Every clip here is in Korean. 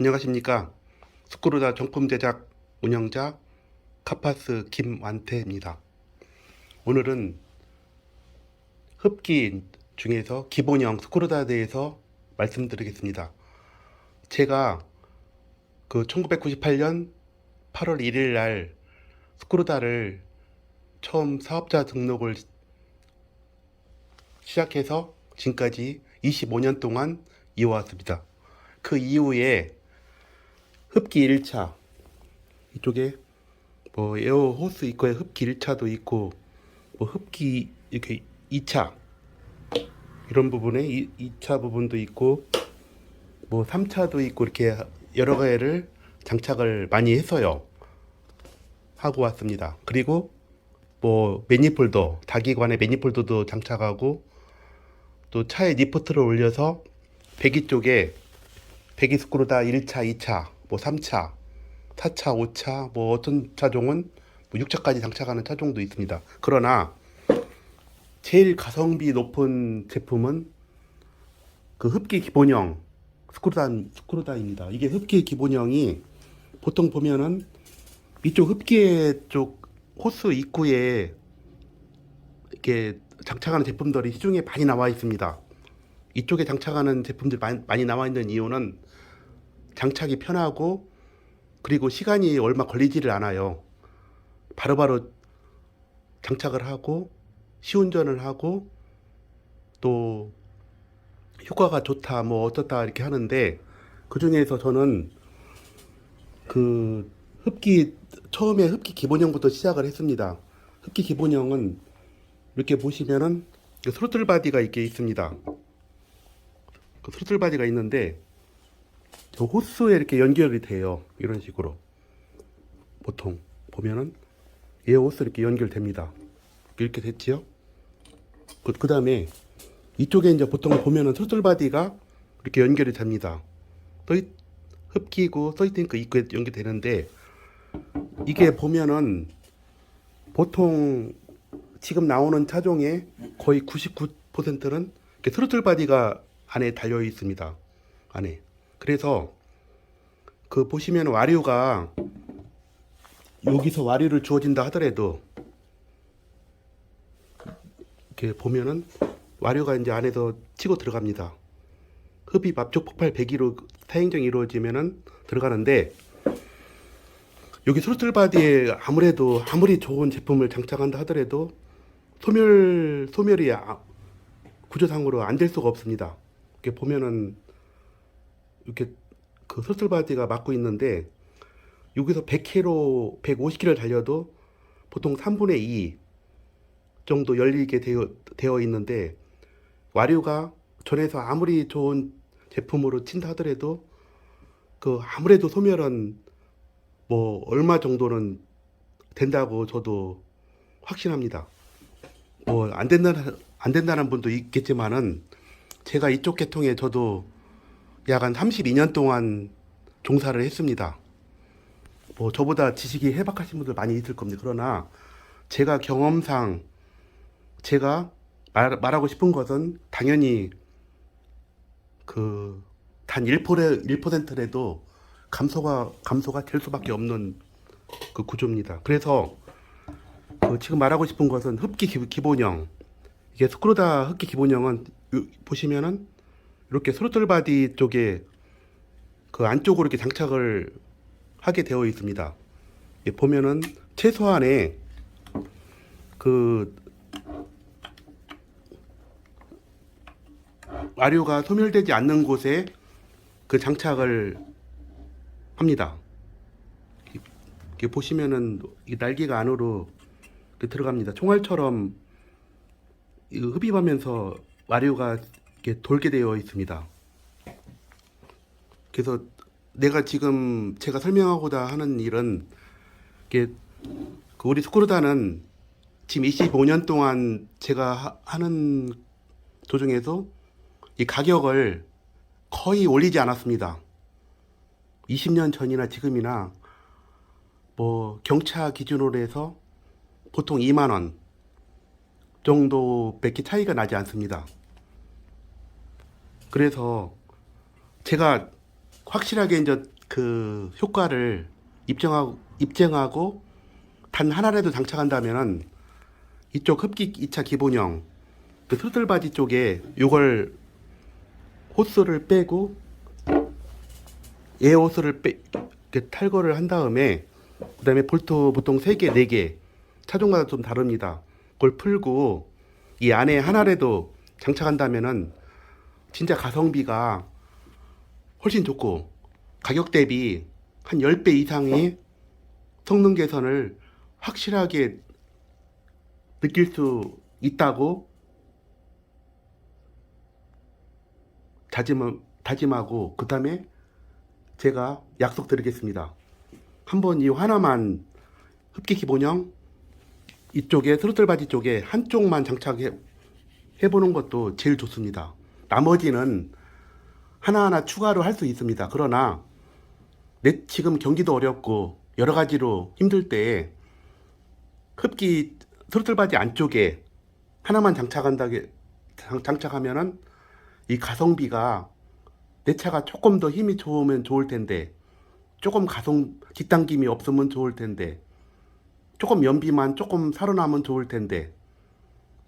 안녕하십니까. 스크루다 정품 제작 운영자 카파스 김완태입니다. 오늘은 흡기 중에서 기본형 스크루다에 대해서 말씀드리겠습니다. 제가 그 1998년 8월 1일 날 스크루다를 처음 사업자 등록을 시작해서 지금까지 25년 동안 이어왔습니다. 그 이후에 흡기 1차 이쪽에 뭐 에어 호스 있고 흡기 1차도 있고 뭐 흡기 이렇게 2차 이런 부분에 2, 2차 부분도 있고 뭐 3차도 있고 이렇게 여러 가지를 장착을 많이 했어요. 하고 왔습니다. 그리고 뭐 매니폴더 다기관의 매니폴더도 장착하고 또 차에 리프트를 올려서 배기 쪽에 배기 스크루 다 1차, 2차, 뭐 3차, 4차, 5차, 뭐 어떤 차종은 뭐 6차까지 장착하는 차종도 있습니다. 그러나 제일 가성비 높은 제품은 그 흡기 기본형 스크루다 스크루다입니다. 이게 흡기 기본형이 보통 보면은 이쪽 흡기 쪽 호스 입구에 이렇게 장착하는 제품들이 시중에 많이 나와 있습니다. 이쪽에 장착하는 제품들 많이, 많이 나와 있는 이유는 장착이 편하고 그리고 시간이 얼마 걸리지를 않아요. 바로 바로 장착을 하고 시운전을 하고 또 효과가 좋다 뭐 어떻다 이렇게 하는데 그 중에서 저는 그 흡기 처음에 흡기 기본형부터 시작을 했습니다. 흡기 기본형은 이렇게 보시면은 그 스로틀 바디가 이렇게 있습니다. 그 스로틀 바디가 있는데 저 호스에 이렇게 연결이 돼요. 이런 식으로 보통 보면은 예 호스 이렇게 연결됩니다. 이렇게 됐지요? 그, 그 다음에 이쪽에 이제 보통 보면은 스로틀 바디가 이렇게 연결이 됩니다. 또 흡기고 서이탱크 입구에 연결되는데 이게 보면은 보통 지금 나오는 차종의 거의 99%는 이렇게 스로틀 바디가 안에 달려 있습니다. 안에. 그래서 그 보시면 와류가 여기서 와류를 주어진다 하더라도 이렇게 보면은 와류가 이제 안에서 치고 들어갑니다. 흡입 압축 폭발 배기로 사행정이 이루어지면은 들어가는데 여기 스로틀 바디에 아무래도 아무리 좋은 제품을 장착한다 하더라도 소멸 소멸이 아- 구조상으로 안 될 수가 없습니다. 이렇게 보면은 이렇게 그 스로틀 바디가 막고 있는데 여기서 100km, 150km 달려도 보통 3분의 2 정도 열리게 되어, 되어 있는데 와류가 전에서 아무리 좋은 제품으로 친다 하더라도 그 아무래도 소멸은 뭐 얼마 정도는 된다고 저도 확신합니다. 뭐 안 된다는 안 된다는 분도 있겠지만은 제가 이쪽 계통에 저도 약 한 32년 동안 종사를 했습니다. 뭐 저보다 지식이 해박하신 분들 많이 있을 겁니다. 그러나 제가 경험상 제가 말, 말하고 싶은 것은 당연히 그 단 1%, 1%라도 감소가 감소가 될 수밖에 없는 그 구조입니다. 그래서 그 지금 말하고 싶은 것은 흡기 기, 기본형 이게 스크루다 흡기 기본형은 요- 보시면은 이렇게 스로틀 바디 쪽에 그 안쪽으로 이렇게 장착을 하게 되어 있습니다. 예, 보면은 최소한의 그 와류가 소멸되지 않는 곳에 그 장착을 합니다. 이렇게 보시면은 이 날개가 안으로 들어갑니다. 총알처럼 이 흡입하면서 와류가 이렇게 돌게 되어 있습니다. 그래서 내가 지금 제가 설명하고자 하는 일은 이게 그 우리 스크루다는 지금 25년 동안 제가 하- 하는 도중에서 이 가격을 거의 올리지 않았습니다. 20년 전이나 지금이나 뭐 경차 기준으로 해서 보통 2만 원 정도밖에 차이가 나지 않습니다. 그래서 제가 확실하게 이제 그 효과를 입증하고 입증하고 단 하나라도 장착한다면은 이쪽 흡기 2차 기본형 그 수들바지 쪽에 요걸 호스를 빼고 에어 호스를 빼 탈거를 한 다음에 그 다음에 볼트 보통 3개, 4개 차종마다 좀 다릅니다. 그걸 풀고 이 안에 하나라도 장착한다면은 진짜 가성비가 훨씬 좋고 가격 대비 한 10배 이상의 성능 개선을 확실하게 느낄 수 있다고 다짐, 다짐하고 그 다음에 제가 약속드리겠습니다. 한번 이 하나만 흡기 기본형 이쪽에 스로틀 바지 쪽에 한쪽만 장착해 해보는 것도 제일 좋습니다. 나머지는 하나하나 추가로 할 수 있습니다. 그러나 내 지금 경기도 어렵고 여러 가지로 힘들 때 흡기 스로틀 바지 안쪽에 하나만 장착한다게 장- 장착하면은 이 가성비가 내 차가 조금 더 힘이 좋으면 좋을 텐데 조금 가성 뒷당김이 없으면 좋을 텐데 조금 연비만 조금 살아나면 좋을 텐데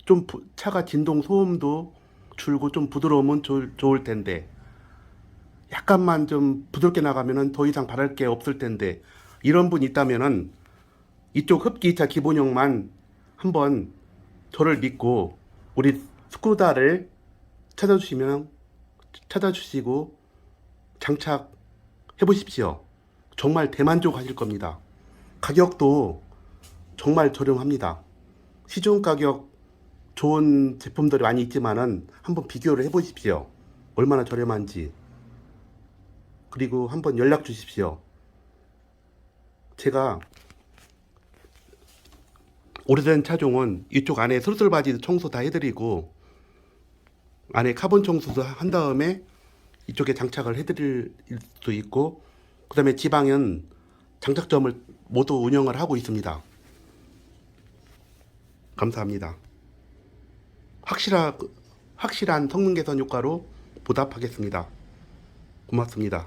좀 부- 차가 진동 소음도 줄고 좀 부드러우면 좋을, 좋을 텐데 약간만 좀 부드럽게 나가면은 더 이상 바랄 게 없을 텐데 이런 분 있다면은 이쪽 흡기 2차 기본형만 한번 저를 믿고 우리 스쿠다를 찾아주시면 찾아주시고 장착해 보십시오. 정말 대만족하실 겁니다. 가격도 정말 저렴합니다. 시중 가격 좋은 제품들이 많이 있지만은 한번 비교를 해 보십시오. 얼마나 저렴한지. 그리고 한번 연락 주십시오. 제가 오래된 차종은 이쪽 안에 솔솔바지 청소 다 해드리고 안에 카본 청소도 한 다음에 이쪽에 장착을 해드릴 수 있고 그 다음에 지방은 장착점을 모두 운영을 하고 있습니다. 감사합니다. 확실한, 확실한 성능 개선 효과로 보답하겠습니다. 고맙습니다.